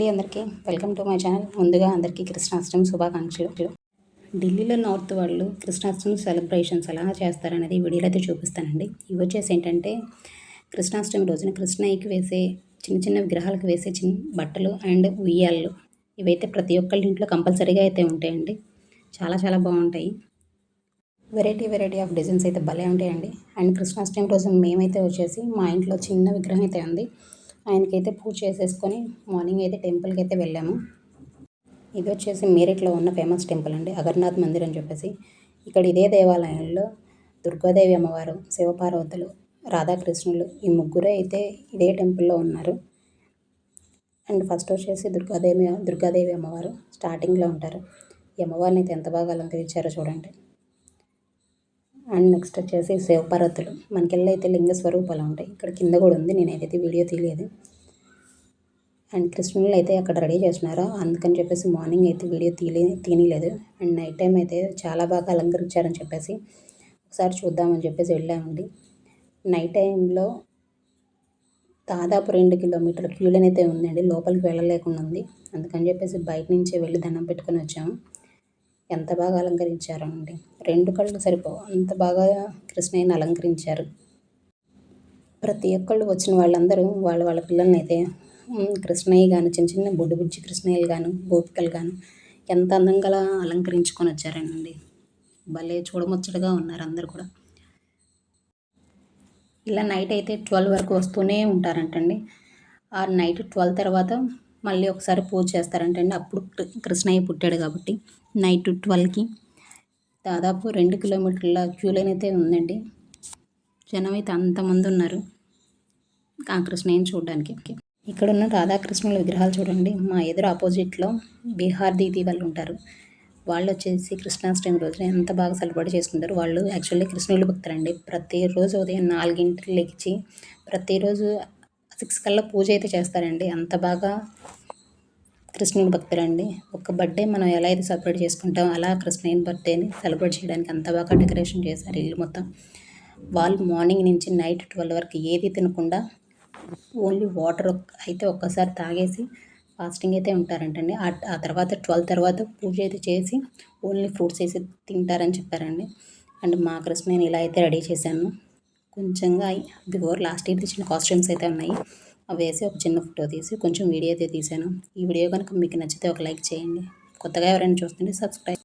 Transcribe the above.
అండి అందరికీ welcome to my channel. ముందుగా అందరికీ కృష్ణాష్టమి శుభాకాంక్షలు. ఢిల్లీలో నార్త్ వాళ్ళు కృష్ణాష్టమి సెలబ్రేషన్స్ ఎలా చేస్తారనేది వీడియోలో అయితే చూపిస్తానండి. ఇవి వచ్చేసి ఏంటంటే కృష్ణాష్టమి రోజున కృష్ణయ్యకి వేసే చిన్న చిన్న విగ్రహాలకు వేసే చిన్న బట్టలు అండ్ ఉయ్యాళ్ళు ఇవైతే ప్రతి ఒక్కళ్ళ ఇంట్లో కంపల్సరీగా అయితే ఉంటాయండి. చాలా చాలా బాగుంటాయి. వెరైటీ వెరైటీ ఆఫ్ డిజైన్స్ అయితే భలే ఉంటాయండి. అండ్ కృష్ణాష్టమి రోజు మేమైతే వచ్చేసి మా ఇంట్లో చిన్న విగ్రహం అయితే ఉంది. ఆయనకైతే పూజ చేసేసుకొని మార్నింగ్ అయితే టెంపుల్కి అయితే వెళ్ళాము. ఇది వచ్చేసి మీరట్లో ఉన్న ఫేమస్ టెంపుల్ అండి అగర్నాథ్ మందిర్ అని చెప్పేసి. ఇక్కడ ఇదే దేవాలయంలో దుర్గాదేవి అమ్మవారు శివపార్వతులు రాధాకృష్ణులు ఈ ముగ్గురే అయితే ఇదే టెంపుల్లో ఉన్నారు. అండ్ ఫస్ట్ వచ్చేసి దుర్గాదేవి దుర్గాదేవి అమ్మవారు స్టార్టింగ్లో ఉంటారు. ఈ అమ్మవారిని అయితే ఎంత బాగా అలంకరించారో చూడండి. అండ్ నెక్స్ట్ వచ్చేసి శివపార్వతులు. మనకెళ్ళి అయితే లింగ స్వరూపాలు ఉంటాయి. ఇక్కడ కింద కూడా ఉంది. నేనైతే వీడియో తీయలేదు. అండ్ కృష్ణులు అయితే అక్కడ రెడీ చేస్తున్నారు. అందుకని చెప్పేసి మార్నింగ్ అయితే వీడియో తీయలే తీయలేదు అండ్ నైట్ టైం అయితే చాలా బాగా అలంకరించారని చెప్పేసి ఒకసారి చూద్దామని చెప్పేసి వెళ్ళామండి. నైట్ టైంలో దాదాపు రెండు కిలోమీటర్ల క్యూలైన్ అయితే ఉందండి. లోపలికి వెళ్ళలేకుండా ఉంది. అందుకని చెప్పేసి బయట నుంచే వెళ్ళి దండం పెట్టుకొని వచ్చాము. ఎంత బాగా అలంకరించారండి? రెండు కళ్ళు సరిపోవు. అంత బాగా కృష్ణయ్యని అలంకరించారు. ప్రతి ఒక్కళ్ళు వచ్చిన వాళ్ళందరూ వాళ్ళ వాళ్ళ పిల్లల్ని అయితే కృష్ణయ్య గాను చిన్న చిన్న బుడ్డు బుజ్జి కృష్ణయ్యలు గాను గోపికలు గాను ఎంత అందంగా అలంకరించుకొని వచ్చారండి భలే చూడముచ్చటగా ఉన్నారు అందరు కూడా. ఇలా నైట్ అయితే ట్వెల్వ్ వరకు వస్తూనే ఉంటారంటండి. ఆ నైట్ ట్వెల్వ్ తర్వాత మళ్ళీ ఒకసారి పూజ చేస్తారంటండి అప్పుడు కృష్ణయ్య పుట్టాడు కాబట్టి నైట్ ట్వెల్వ్కి. దాదాపు రెండు కిలోమీటర్ల క్యూ లైన్ అయితే ఉందండి. జనం అయితే అంతమంది ఉన్నారు. ఆ కృష్ణయ్యని చూడడానికి. ఇక్కడ ఉన్న రాధాకృష్ణుల విగ్రహాలు చూడండి. మా ఎదురు ఆపోజిట్లో బీహార్ దీదీ వాళ్ళు ఉంటారు. వాళ్ళు వచ్చేసి కృష్ణాష్టమి రోజున ఎంత బాగా సెలబ్రేట్ చేసుకుంటారు వాళ్ళు యాక్చువల్లీ కృష్ణుడు భక్తులండి. ప్రతిరోజు ఉదయం నాలుగింటికి లెక్చి ప్రతిరోజు సిక్స్ కల్లా పూజ అయితే చేస్తారండి. అంత బాగా కృష్ణుని భక్తులండి. ఒక బర్త్డే మనం ఎలా అయితే సెలబ్రేట్ చేసుకుంటాం అలా కృష్ణుని బర్త్డేని సెలబ్రేట్ చేయడానికి అంత బాగా డెకరేషన్ చేశారు ఇల్లు మొత్తం. వాళ్ళు మార్నింగ్ నుంచి నైట్ ట్వెల్వ్ వరకు ఏది తినకుండా ఓన్లీ వాటర్ అయితే ఒక్కసారి తాగేసి ఫాస్టింగ్ అయితే ఉంటారంటండి. ఆ తర్వాత ట్వెల్వ్ తర్వాత పూజ అయితే చేసి ఓన్లీ ఫ్రూట్స్ వేసి తింటారని చెప్పారండి. అండ్ మా కృష్ణని ఇలా అయితే రెడీ చేశాను. కొంచెంగా బిఫోర్ లాస్ట్ ఇయర్ తెచ్చిన కాస్ట్యూమ్స్ అయితే ఉన్నాయి. అవి వేసి ఒక చిన్న ఫోటో తీసి కొంచెం వీడియో అయితే తీశాను. ఈ వీడియో కనుక మీకు నచ్చితే ఒక లైక్ చేయండి. కొత్తగా ఎవరైనా చూస్తుంటే సబ్స్క్రైబ్